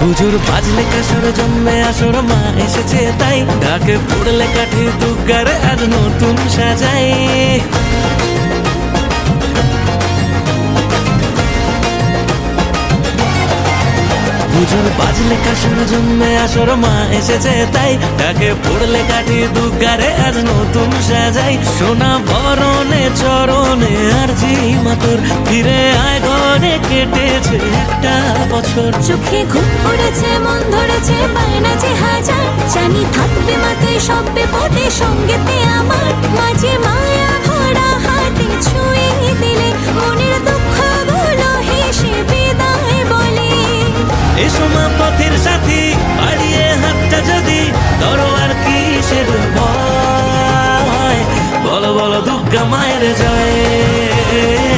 পুজোর বাজলে কাসর জন্মে আসর মা এসেছে তাই। ডাকে পড়লে কাঠে দুগারে আর নতুন সাজাই পুজোর বাজলে কাসর জন্মে আসর মা এসেছে তাই। ডাকে পড়লে কাঠি দুর্গারে আজ নতুন সাজাই। সোনা বরণে চরণে আর জি মাতুর। ফিরে আয় ঘরে, কেটেছে একটা বছর। চোখে ঘুম পড়েছে, মন ধরেছে, বায়না যে হাজার। জানি থাকবে মাথায় সব বিপদে সঙ্গেতে আমার মাঝে তোমা পথের সাথী বাড়িয়ে হাতটা যদি ধরো আর কি কিসের ভয় বলো বলো, দুর্গা মায়ের জয়।